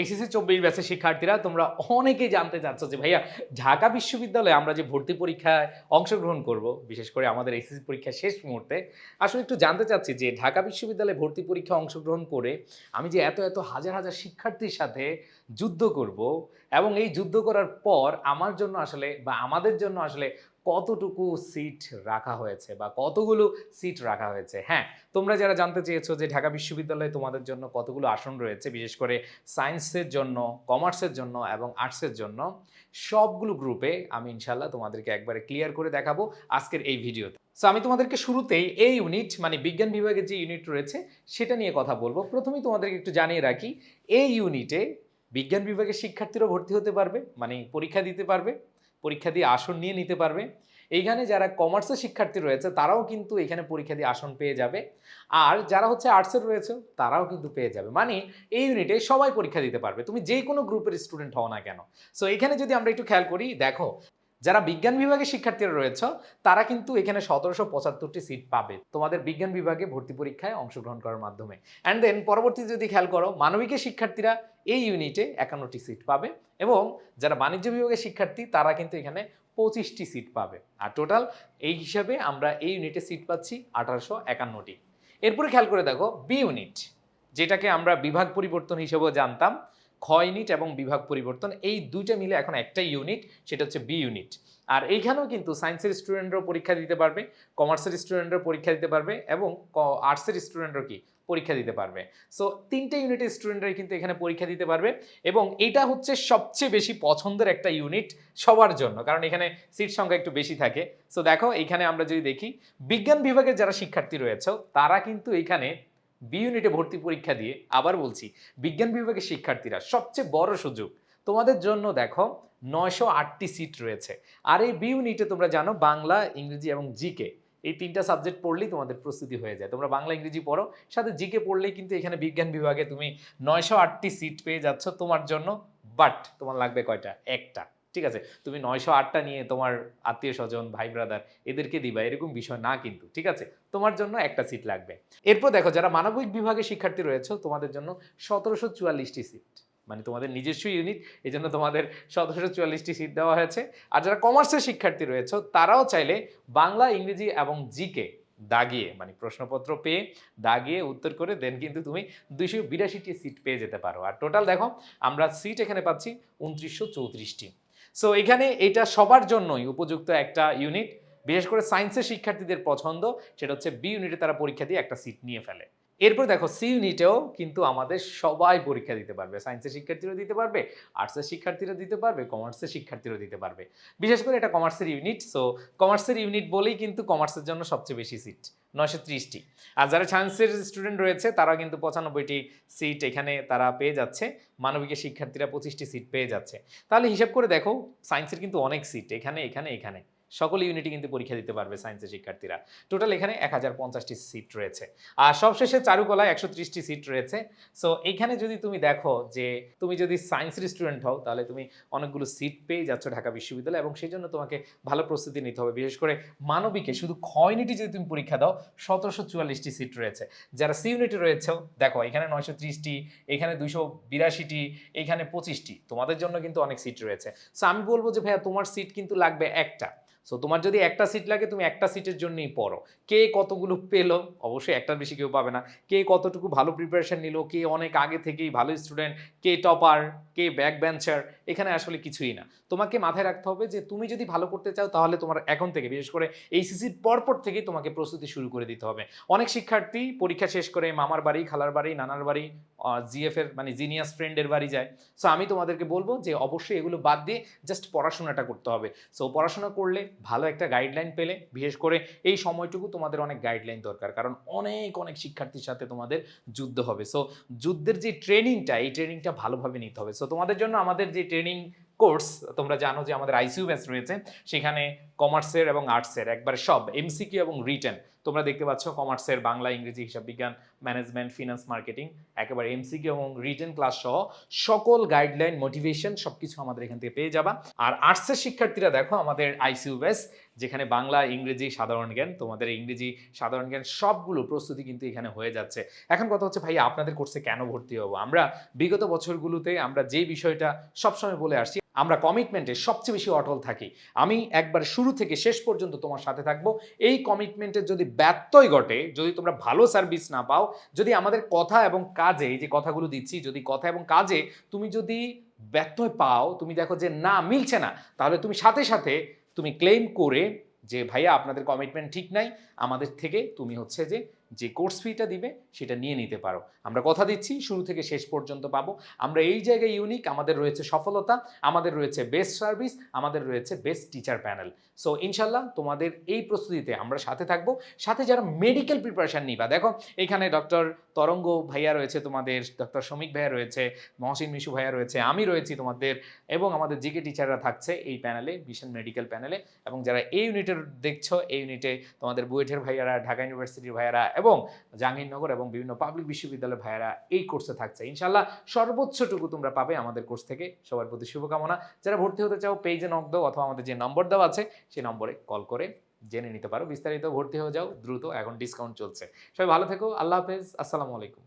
HSC চব্বিশ ব্যাচের শিক্ষার্থীরা তোমরা অনেকেই জানতে চাচ্ছ যে ভাইয়া ঢাকা বিশ্ববিদ্যালয়ে আমরা যে ভর্তি পরীক্ষায় অংশগ্রহণ করব, বিশেষ করে আমাদের এইচএসসি পরীক্ষা শেষ মুহূর্তে, আসলে একটু জানতে চাচ্ছি যে ঢাকা বিশ্ববিদ্যালয়ে ভর্তি পরীক্ষা অংশগ্রহণ করে আমি যে এত এত হাজার হাজার শিক্ষার্থীর সাথে যুদ্ধ করব এবং এই যুদ্ধ করার পর আমার জন্য আসলে বা আমাদের জন্য আসলে কতটুকু সিট রাখা হয়েছে বা কতগুলো সিট রাখা হয়েছে? হ্যাঁ তোমরা যারা জানতে চেয়েছো যে ঢাকা বিশ্ববিদ্যালয়ে তোমাদের জন্য কতগুলো আসন রয়েছে, বিশেষ করে সায়েন্সের জন্য কমার্সের জন্য এবং আর্টসের জন্য, সবগুলো গ্রুপে আমি ইনশাল্লাহ তোমাদেরকে একবারে ক্লিয়ার করে দেখাবো আজকের এই ভিডিওতে। সো আমি তোমাদেরকে শুরুতেই এই ইউনিট মানে বিজ্ঞান বিভাগের যে ইউনিট রয়েছে, সেটা নিয়ে কথা বলব। প্রথমেই তোমাদেরকে একটু জানিয়ে রাখি, এই ইউনিটে বিজ্ঞান বিভাগের শিক্ষার্থীরাও ভর্তি হতে পারবে মানে পরীক্ষা দিতে পারবে। পরীক্ষা দিয়ে আসন নিয়ে নিতে পারবে। এইখানে যারা কমার্সের শিক্ষার্থী রয়েছে, তারাও কিন্তু এখানে পরীক্ষা দিয়ে আসন পেয়ে যাবে। আর যারা হচ্ছে আর্টসের রয়েছে, তারাও কিন্তু পেয়ে যাবে। মানে এই ইউনিটে সবাই পরীক্ষা দিতে পারবে। তুমি যে কোনো গ্রুপের স্টুডেন্ট হও না কেন। সো এখানে যদি আমরা একটু খেয়াল করি, দেখো যারা বিজ্ঞান বিভাগের শিক্ষার্থীরা রয়েছে, তারা কিন্তু এখানে সতেরোশো পঁচাত্তরটি সিট পাবে। তোমাদের বিজ্ঞান বিভাগে ভর্তি পরীক্ষায় অংশগ্রহণ করার মাধ্যমে। অ্যান্ড দেন পরবর্তী যদি খেয়াল করো, মানবিকের শিক্ষার্থীরা এই ইউনিটে একান্নটি সিট পাবে এবং যারা বাণিজ্য বিভাগের শিক্ষার্থী, তারা কিন্তু এখানে পঁচিশটি সিট পাবে। আর টোটাল এই হিসাবে আমরা এই ইউনিটে সিট পাচ্ছি আঠারোশো একান্নটি। এরপরে খেয়াল করে দেখো বি ইউনিট যেটাকে আমরা বিভাগ পরিবর্তন হিসেবেও জানতাম। খ ইউনিট এবং বিভাগ পরিবর্তন, এই দুইটা মিলে এখন একটাই ইউনিট সেটা হচ্ছে বি ইউনিট আর এইখানেও কিন্তু সায়েন্সের স্টুডেন্টরাও পরীক্ষা দিতে পারবে কমার্সের স্টুডেন্টরাও পরীক্ষা দিতে পারবে এবং আর্টসের স্টুডেন্টরাও কি? পরীক্ষা দিতে পারবে। সো তিনটে ইউনিটের স্টুডেন্টরাই কিন্তু এখানে পরীক্ষা দিতে পারবে এবং এটা হচ্ছে সবচেয়ে বেশি পছন্দের একটা ইউনিট সবার জন্য, কারণ এখানে সিট সংখ্যা একটু বেশি থাকে। সো দেখো, এখানে আমরা যদি দেখি, বিজ্ঞান বিভাগের যারা শিক্ষার্থী রয়েছে, তারা কিন্তু এখানে বি ইউনিটে ভর্তি পরীক্ষা দিয়ে আবার বলছি, বিজ্ঞান বিভাগের শিক্ষার্থীরা সবচেয়ে বড় সুযোগ। তোমাদের জন্য দেখো নয়শো আটটি সিট রয়েছে। আর এই বি ইউনিটে তোমরা জানো বাংলা, ইংরেজি এবং জিকে। এই তিনটা সাবজেক্ট পড়লেই তোমাদের প্রস্তুতি হয়ে যায়। তোমরা বাংলা, ইংরেজি পড়ো, সাথে জিকে পড়লেই কিন্তু এখানে বিজ্ঞান বিভাগে তুমি নয়শো আটটি সিট পেয়ে যাচ্ছ তোমার জন্য। বাট তোমার লাগবে কয়টা? একটা। ঠিক আছে? তুমি নয়শো আটটা নিয়ে তোমার আত্মীয় স্বজন ভাই ব্রাদার এদেরকে দিবা, এরকম বিষয় না কিন্তু, ঠিক আছে? তোমার জন্য একটা সিট লাগবে। এরপর দেখো, যারা মানবিক বিভাগে শিক্ষার্থী রয়েছে, তোমাদের জন্য সতেরোশো চুয়াল্লিশটি সিট মানে তোমাদের নিজস্ব ইউনিট এই জন্য তোমাদের সতেরোশো চুয়াল্লিশটি সিট দেওয়া হয়েছে। আর যারা কমার্সের শিক্ষার্থী রয়েছে, তারাও চাইলে বাংলা, ইংরেজি এবং জিকে দাগিয়ে মানে প্রশ্নপত্র পেয়ে দাগিয়ে উত্তর করে দেন কিন্তু তুমি দুইশো বিরাশিটি সিট পেয়ে যেতে পারো। আর টোটাল দেখো, আমরা সিট এখানে পাচ্ছি উনত্রিশশো চৌত্রিশটি। সো এখানে এটা সবার জন্যই উপযুক্ত একটা ইউনিট বিশেষ করে সায়েন্সের শিক্ষার্থীদের পছন্দ, সেটা হচ্ছে বি ইউনিটে তারা পরীক্ষা দিয়ে একটা সিট নিয়ে ফেলে। এরপর দেখো সি ইউনিটেও কিন্তু আমাদের সবাই পরীক্ষা দিতে পারবে। সায়েন্সের শিক্ষার্থীরা দিতে পারবে আর্টসের শিক্ষার্থীরা দিতে পারবে কমার্সের শিক্ষার্থীরা দিতে পারবে। বিশেষ করে এটা কমার্সের ইউনিট সো কমার্সের ইউনিট বলেই কিন্তু কমার্সের জন্য সবচেয়ে বেশি সিট নয়শো ত্রিশটি। আর যারা সায়েন্সের স্টুডেন্ট রয়েছে তারা কিন্তু পঁচানব্বইটি সিট এখানে তারা পেয়ে যাচ্ছে। মানবিকের শিক্ষার্থীরা পঁচিশটি সিট পেয়ে যাচ্ছে। তাহলে হিসাব করে দেখো সায়েন্সের কিন্তু অনেক সিট এখানে এখানে এখানে। সকল ইউনিটে কিন্তু পরীক্ষা দিতে পারবে সায়েন্সের শিক্ষার্থীরা। টোটাল এখানে এক হাজার পঞ্চাশটি সিট রয়েছে। আর সবশেষে চারুকলায় একশো ত্রিশটি সিট রয়েছে। সো এখানে যদি তুমি দেখো যে তুমি যদি সায়েন্সের স্টুডেন্ট হও, তাহলে তুমি অনেকগুলো সিট পেয়ে যাচ্ছ ঢাকা বিশ্ববিদ্যালয়ে এবং সেই জন্য তোমাকে ভালো প্রস্তুতি নিতে হবে। বিশেষ করে মানবিকে শুধু খ ইউনিটে যদি তুমি পরীক্ষা দাও, সতেরোশো চুয়াল্লিশটি সিট রয়েছে। যারা সি ইউনিটে রয়েছেও, দেখো এখানে নয়শো ত্রিশটি, এখানে দুইশো বিরাশিটি, এখানে পঁচিশটি। তোমাদের জন্য কিন্তু অনেক সিট রয়েছে। সো আমি বলব যে ভাইয়া, তোমার সিট কিন্তু লাগবে একটা। সো তোমার যদি একটা সিট লাগে, তুমি একটা সিটের জন্যই পড়ো। কে কতগুলো পেল? অবশ্যই একটার বেশি কেউ পাবে না। কে কতটুকু ভালো প্রিপারেশন নিল? কে অনেক আগে থেকেই ভালো স্টুডেন্ট কে টপার কে ব্যাক ব্যাঞ্চার এখানে আসলে কিছুই না। তোমাকে মাথায় রাখতে হবে যে, তুমি যদি ভালো করতে চাও, তাহলে তোমার এখন থেকে, বিশেষ করে এইচএসির পরপর থেকেই তোমাকে প্রস্তুতি শুরু করে দিতে হবে। অনেক শিক্ষার্থী পরীক্ষা শেষ করে মামার বাড়ি, খালার বাড়ি, নানার বাড়ি জিএফ এর মানে জিনিয়াস ফ্রেন্ডের বাড়ি যায়। সো আমি তোমাদেরকে বলব যে অবশ্যই এগুলো বাদ দিয়ে জাস্ট পড়াশোনাটা করতে হবে। সো পড়াশোনা করলে ভালো একটা গাইডলাইন পেলে, বিশেষ করে এই সময়টুকু তোমাদের অনেক গাইডলাইন দরকার, কারণ অনেক অনেক শিক্ষার্থীর সাথে তোমাদের যুদ্ধ হবে। সো যুদ্ধের যে ট্রেনিংটা এই ট্রেনিংটা ভালোভাবে নিতে হবে। সো তোমাদের জন্য আমাদের যে ট্রেনিং কোর্স তোমরা জানো যে আমাদের আইসিইউ ব্যাচ রয়েছে, সেখানে কমার্সের এবং আর্টসের একবার সব এমসিকিউ এবং রিটেন তোমরা দেখতে পাচ্ছ কমার্সের বাংলা, ইংরেজি হিসাব বিজ্ঞান ম্যানেজমেন্ট ফিনান্স মার্কেটিং একেবারে এমসিকে এবং রিটেন ক্লাস সহ সকল গাইডলাইন মোটিভেশন সবকিছু আমাদের এখান থেকে পেয়ে যাবা। আর আর্টসের শিক্ষার্থীরা দেখো আমাদের আইসিউ বেস যেখানে বাংলা, ইংরেজি, সাধারণ জ্ঞান, তোমাদের ইংরেজি, সাধারণ জ্ঞান সবগুলো প্রস্তুতি কিন্তু এখানে হয়ে যাচ্ছে। এখন কথা হচ্ছে ভাই আপনাদের কোর্সে কেন ভর্তি হব? আমরা বিগত বছরগুলোতে আমরা যে বিষয়টা সবসময় বলে আসছি, আমরা কমিটমেন্টে সবচেয়ে বেশি অটল থাকি। আমি একবার শুরু থেকে শেষ পর্যন্ত তোমার সাথে থাকব। এই কমিটমেন্টের যদি ব্যত্যয় ঘটে, যদি তোমরা ভালো সার্ভিস না পাও, যদি আমাদের কথা এবং কাজে যে কথাগুলো দিচ্ছি, যদি কথা এবং কাজে তুমি যদি ব্যত্যয় পাও, তুমি দেখো যে না, মিলছে না, তাহলে তুমি সাথে সাথে তুমি ক্লেম করে যে, ভাইয়া, আপনাদের কমিটমেন্ট ঠিক নাই, আমাদের থেকে তুমি হচ্ছে যে যে কোর্স ফিটা দিবে, সেটা নিয়ে নিতে পারো। আমরা কথা দিচ্ছি, শুরু থেকে শেষ পর্যন্ত পাবো। আমরা এই জায়গায় ইউনিক আমাদের রয়েছে সফলতা, আমাদের রয়েছে বেস্ট সার্ভিস আমাদের রয়েছে বেস্ট টিচার প্যানেল সো ইনশাল্লাহ তোমাদের এই প্রস্তুতিতে আমরা সাথে থাকব। সাথে যারা মেডিকেল প্রিপারেশন নিবা, দেখো, এখানে ডক্টর তরঙ্গ ভাইয়া রয়েছে তোমাদের ডক্টর শ্রমিক ভাইয়া রয়েছে, মহসিন মিশু ভাইয়া রয়েছে, আমি রয়েছি তোমাদের, এবং আমাদের জিকে টিচাররা থাকছে এই প্যানেলে মিশন মেডিকেল প্যানেলে এবং যারা এই ইউনিটের দেখছ এই ইউনিটে তোমাদের বুয়েটের ভাইয়ারা, ঢাকা ইউনিভার্সিটির ভাইয়ারা এবং জাহাঙ্গীরনগর এবং বিভিন্ন পাবলিক বিশ্ববিদ্যালয়ের ভাইয়েরা এই কোর্সে থাকছে। ইনশাল্লাহ সর্বোচ্চটুকু তোমরা পাবে আমাদের কোর্স থেকে। সবার প্রতি শুভকামনা। যারা ভর্তি হতে চাও পেজে নক দাও অথবা আমাদের যে নম্বর দেওয়া আছে, সেই নম্বরে কল করে জেনে নিতে পারো। বিস্তারিত ভর্তি হয়ে যাও, দ্রুত এখন ডিসকাউন্ট চলছে। সবাই ভালো থেকো। আল্লাহ হাফেজ। আসসালামু আলাইকুম।